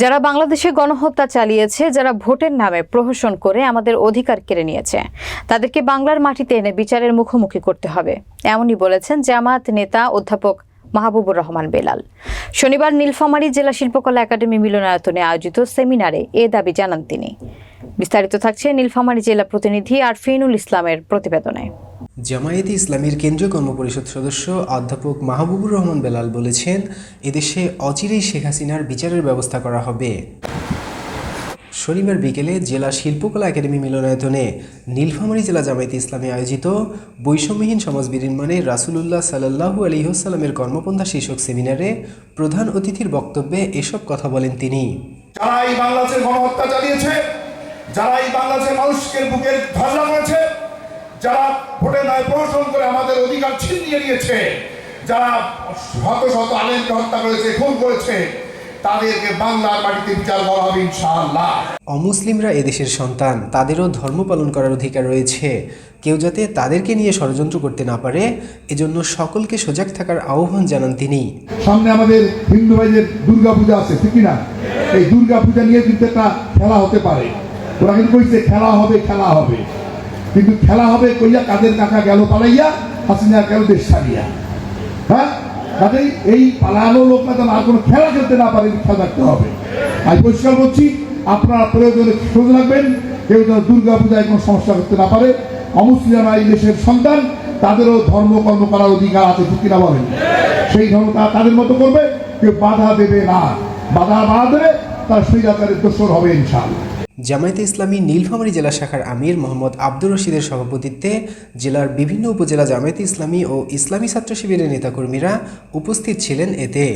যারা বাংলাদেশে গণহত্যা চালিয়েছে, যারা ভোটের নামে প্রহসন করে আমাদের অধিকার কেড়ে নিয়েছে, তাদেরকে বাংলার মাটিতে এনে বিচারের মুখোমুখি করতে হবে। এমনই বলেছেন জামাত নেতা অধ্যাপক মাহবুবুর রহমান বেলাল। শনিবার নীলফামারী জেলা শিল্পকলা একাডেমি মিলনায়তনে আয়োজিত সেমিনারে এ দাবি জানান তিনি। বিস্তারিত থাকছে নীলফামারী জেলা প্রতিনিধি আরফিনুল ইসলামের প্রতিবেদনে। জামায়াতে ইসলামীর কেন্দ্রীয় কর্মপরিষদ সদস্য অধ্যাপক মাহবুবুর রহমান বেলাল বলেছেন, এদেশে অচিরেই শেখ হাসিনার বিচারের ব্যবস্থা করা হবে। শনিবার বিকেলে জেলা শিল্পকলা একাডেমি মিলনায়তনে নীলফামারী জেলা জামায়াতে ইসলামী আয়োজিত বৈষম্যহীন সমাজ বিনির্মাণে রাসুলুল্লাহ সাল্লাহু আলহিহসাল্লামের কর্মপন্থা শীর্ষক সেমিনারে প্রধান অতিথির বক্তব্যে এসব কথা বলেন তিনি। যারা এই বাংলাদেশের গণহত্যা চালিয়েছে, যারা এই বাংলাদেশের মানুষকে বুকের যারা ভোটে নয় প্রহসন করে আমাদের অধিকার ছিনিয়ে নিয়েছে যারা শত শত আলেমকে হত্যা করেছে খুন করেছে তাদেরকে বাংলার মাটিতে বিচার করা হবে ইনশাআল্লাহ। অমুসলিমরা এদেশের সন্তান তাদেরও ধর্ম পালন করার অধিকার রয়েছে। কেউ যাতে তাদেরকে নিয়ে ষড়যন্ত্র করতে না পারে এজন্য সকলকে সজাগ থাকার আহ্বান জানান তিনি। সামনে আমাদের হিন্দু ভাইদের দুর্গা পূজা আছে ঠিক না এই দুর্গা পূজা নিয়ে কিন্তু একটা খেলা হতে পারে। ওরা কিন্তু খেলা হবে খেলা হবে। কিন্তু খেলা হবে কইয়া কাদের কাকা গেল পালাইয়া, হাসিনা গেল দেশ ছাড়িয়া। হ্যাঁ? কাজেই এই পালানো লোক না আর কোনো খেলা খেলতে না পারে খেয়াল রাখতে হবে। আমি পরিষ্কার বলছি, আপনারা প্রয়োজনে খোঁজ রাখবেন, কেউ যেন দুর্গা পূজায় কোনো সমস্যা করতে না পারে। অমুসলিমরা এই দেশের সন্তান, তাদেরও ধর্ম কর্ম করার অধিকার আছে, ঠিক কিনা বলেন? সেই ধর্ম তাদের মতো করবে, কেউ বাধা দেবে না। বাধা বাধা দেবে, তার সেই আকারের দোষর হবে, ইনশাআল্লাহ। জামায়াতে ইসলামী নীলফামারী জেলা শাখার আমির মোহাম্মদ আব্দুর রশিদের সভাপতিত্বে জেলার বিভিন্ন উপজেলা জামায়াতে ইসলামী ও ইসলামী ছাত্র শিবিরের নেতাকর্মীরা উপস্থিত ছিলেন এতে।